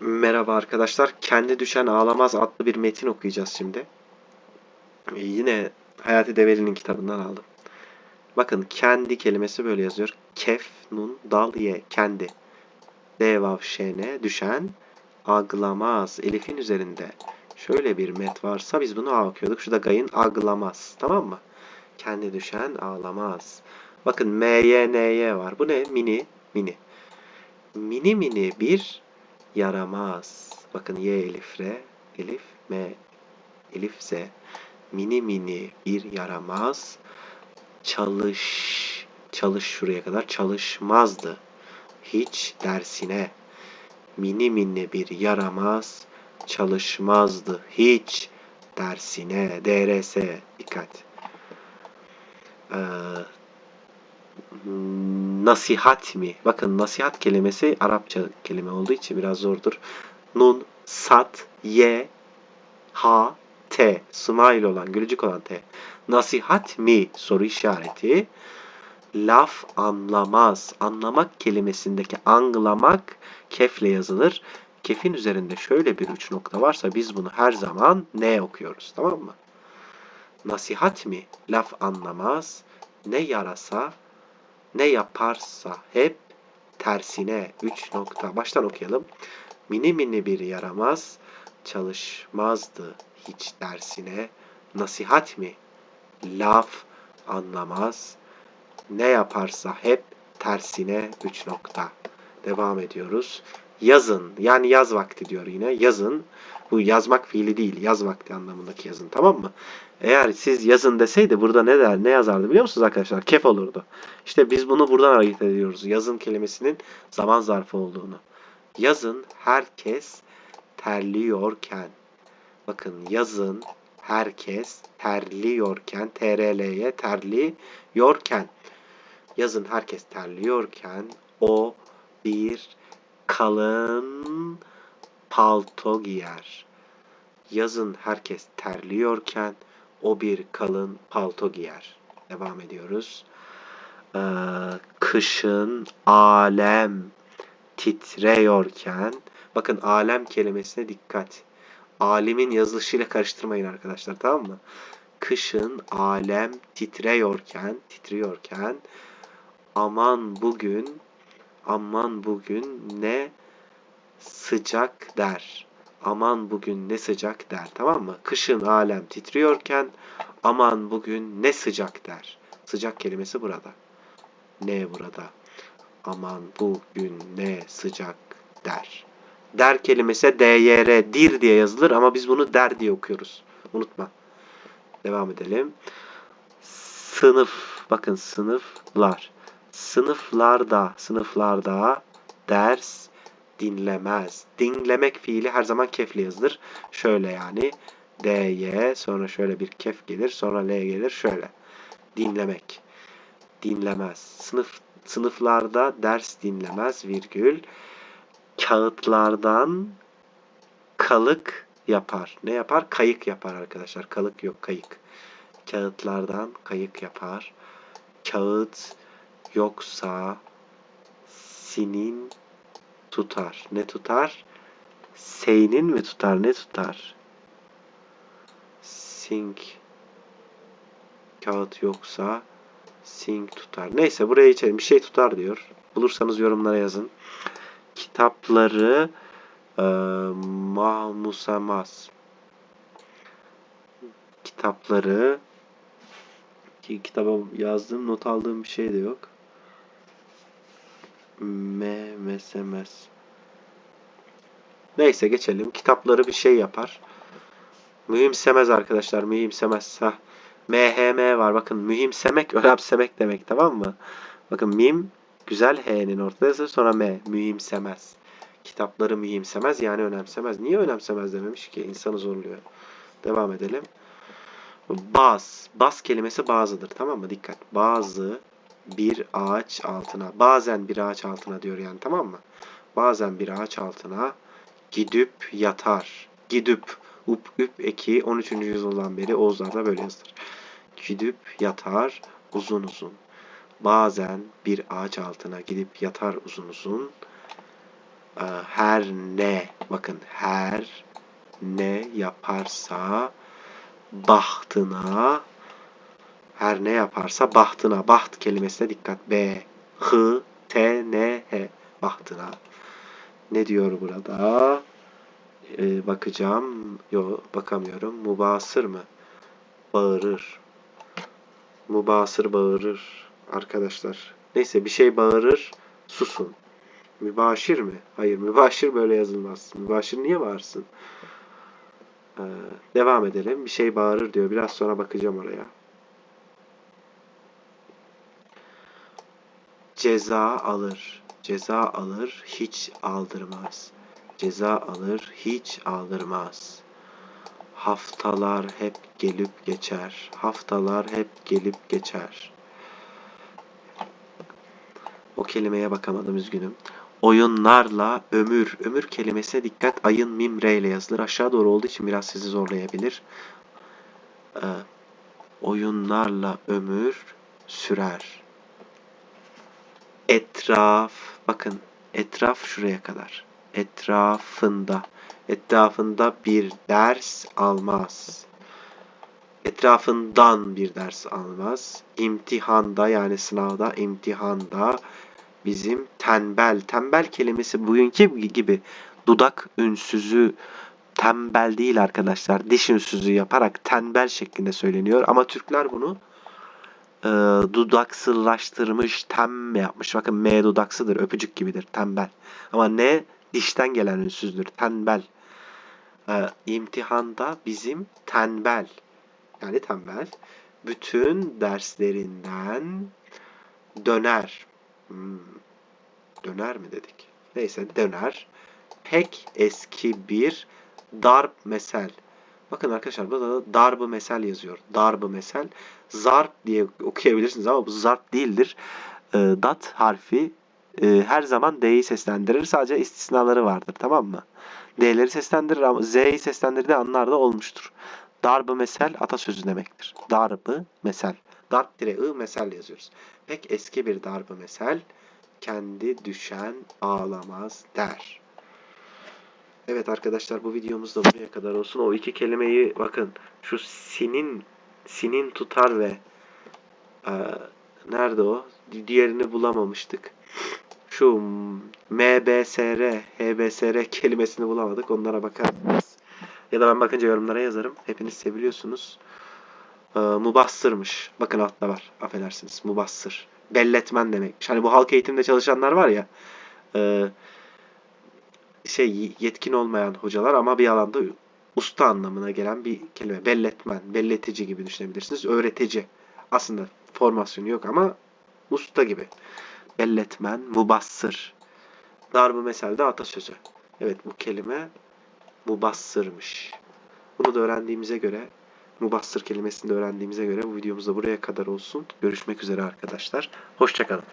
Merhaba arkadaşlar. Kendi Düşen Ağlamaz adlı bir metin okuyacağız şimdi. Ee, Yine Hayati Develi'nin kitabından aldım. Bakın kendi kelimesi böyle yazıyor. Kef, nun, dal, ye. Kendi. D, vav, şene, düşen, aglamaz. Elif'in üzerinde. Şöyle bir met varsa biz bunu A okuyorduk. Şurada gayın aglamaz. Tamam mı? Kendi düşen ağlamaz. Bakın M, Y, N, Y var. Bu ne? Mini. Mini. Mini mini bir yaramaz. Bakın Y elif re, elif M, elif Z. Mini mini bir yaramaz. Çalış, çalış şuraya kadar çalışmazdı. Hiç dersine. Mini mini bir yaramaz. Çalışmazdı hiç dersine. DRS dikkat. Ee, nasihat mi? Bakın nasihat kelimesi Arapça kelime olduğu için biraz zordur. Nun, sat, ye, ha, te. Smile olan, gülücük olan te. Nasihat mi? Soru işareti. Laf anlamaz. Anlamak kelimesindeki anlamak kefle yazılır. Kefin üzerinde şöyle bir üç nokta varsa biz bunu her zaman ne okuyoruz? Tamam mı? Nasihat mi? Laf anlamaz. Ne yarasa, ne yaparsa hep tersine. Üç nokta. Baştan okuyalım. Mini mini bir yaramaz, çalışmazdı hiç dersine. Nasihat mi? Laf anlamaz. Ne yaparsa hep tersine. Üç nokta. Devam ediyoruz. Yazın. Yani yaz vakti diyor yine. Yazın. Bu yazmak fiili değil. Yaz vakti anlamındaki yazın. Tamam mı? Eğer siz yazın deseydi burada ne der, ne yazardı biliyor musunuz arkadaşlar? Kef olurdu. İşte biz bunu buradan hareket ediyoruz. Yazın kelimesinin zaman zarfı olduğunu. Yazın herkes terliyorken. Bakın yazın herkes terliyorken, TRL'ye terliyorken. Yazın herkes terliyorken o bir kalın palto giyer. Yazın herkes terliyorken o bir kalın palto giyer. Devam ediyoruz. Ee, kışın alem titreyorken bakın alem kelimesine dikkat. Alimin yazılışıyla karıştırmayın arkadaşlar tamam mı? Kışın alem titreyorken titriyorken aman bugün aman bugün ne sıcak der. Aman bugün ne sıcak der. Tamam mı? Kışın alem titriyorken aman bugün ne sıcak der. Sıcak kelimesi burada. Ne burada? Aman bugün ne sıcak der. Der kelimesi DYR dir diye yazılır ama biz bunu der diye okuyoruz. Unutma. Devam edelim. Sınıf. Bakın sınıflar. Sınıflarda, sınıflarda ders dinlemez. Dinlemek fiili her zaman kefli yazılır. Şöyle yani. dy sonra şöyle bir kef gelir. Sonra l gelir. Şöyle. Dinlemek. Dinlemez. Sınıf sınıflarda ders dinlemez virgül. Kağıtlardan kalık yapar. Ne yapar? Kayık yapar arkadaşlar. Kalık yok, kayık. Kağıtlardan kayık yapar. Kağıt yoksa sinin tutar. Ne tutar? Seynin mi tutar? Ne tutar? Sink kağıt yoksa sink tutar. Neyse buraya içelim. Bir şey tutar diyor. Bulursanız yorumlara yazın. Kitapları e, mahmusamaz. Kitapları ki kitaba yazdığım, not aldığım bir şey de yok. Mesemez. Neyse geçelim. Kitapları bir şey yapar. Mühimsemez arkadaşlar. Mühimsemez. Heh. MHM var. Bakın mühimsemek, önemsemek demek. Tamam mı? Bakın mim güzel H'nin ortadası sonra M. Mühimsemez. Kitapları mühimsemez yani önemsemez. Niye önemsemez dememiş ki? İnsanı zorluyor. Devam edelim. Baz. Baz kelimesi bazıdır. Tamam mı? Dikkat. Bazı bir ağaç altına. Bazen bir ağaç altına diyor yani. Tamam mı? Bazen bir ağaç altına gidip yatar. Gidip up üp eki 13. yüzyıldan beri Oğuzlar'da böyle yazılır. Gidip yatar uzun uzun. Bazen bir ağaç altına gidip yatar uzun uzun. Ee, Her ne Bakın her ne yaparsa bahtına her ne yaparsa bahtına baht kelimesine dikkat. B H T N H bahtına. Ne diyor burada? Ee, bakacağım. Yok bakamıyorum. Mubasır mı? Bağırır. Mubasır bağırır. Arkadaşlar. Neyse bir şey bağırır. Susun. Mübaşir mi? Hayır mübaşir böyle yazılmaz. Mübaşir niye bağırsın? Ee, devam edelim. Bir şey bağırır diyor. Biraz sonra bakacağım oraya. Ceza alır. Ceza alır. Hiç aldırmaz. Ceza alır. Hiç aldırmaz. Haftalar hep gelip geçer. Haftalar hep gelip geçer. O kelimeye bakamadım üzgünüm. Oyunlarla ömür. Ömür kelimesine dikkat. Ayın mim re ile yazılır. Aşağı doğru olduğu için biraz sizi zorlayabilir. Ee, oyunlarla ömür sürer. Etraf. Bakın etraf şuraya kadar. Etrafında. Etrafında bir ders almaz. Etrafından bir ders almaz. İmtihanda yani sınavda, imtihanda bizim tembel. Tembel kelimesi bugünkü gibi dudak ünsüzü tembel değil arkadaşlar. Diş ünsüzü yaparak tembel şeklinde söyleniyor. Ama Türkler bunu e, dudaksızlaştırmış, tem yapmış. Bakın M dudaksıdır, öpücük gibidir, tembel. Ama ne dişten gelen ünsüzdür, tembel. E, imtihanda bizim tembel, yani tembel, bütün derslerinden döner. Hmm, döner mi dedik? Neyse döner. Pek eski bir darp mesel. Bakın arkadaşlar burada da darbı mesel yazıyor. Darbı mesel. Zarp diye okuyabilirsiniz ama bu zarp değildir. E, dat harfi e, her zaman D'yi seslendirir. Sadece istisnaları vardır. Tamam mı? D'leri seslendirir ama Z'yi seslendirdiği anlarda olmuştur. Darbı mesel atasözü demektir. Darbı mesel. Darp dire mesel yazıyoruz. Pek eski bir darbı mesel. Kendi düşen ağlamaz der. Evet arkadaşlar bu videomuz da buraya kadar olsun. O iki kelimeyi bakın şu sinin sinin tutar ve e, nerede o? Diğerini bulamamıştık. Şu MBSR, HBSR kelimesini bulamadık. Onlara bakarsınız. Ya da ben bakınca yorumlara yazarım. Hepiniz seviliyorsunuz. E, mubassırmış. Bakın altta var. Affedersiniz. Mubassır. Belletmen demek. Hani bu halk eğitimde çalışanlar var ya. Eee şey yetkin olmayan hocalar ama bir alanda usta anlamına gelen bir kelime. Belletmen, belletici gibi düşünebilirsiniz. Öğretici. Aslında formasyonu yok ama usta gibi. Belletmen, mubassır. Darbu meselde atasözü. Evet bu kelime mubassırmış. Bunu da öğrendiğimize göre mubassır kelimesini de öğrendiğimize göre bu videomuz da buraya kadar olsun. Görüşmek üzere arkadaşlar. Hoşçakalın.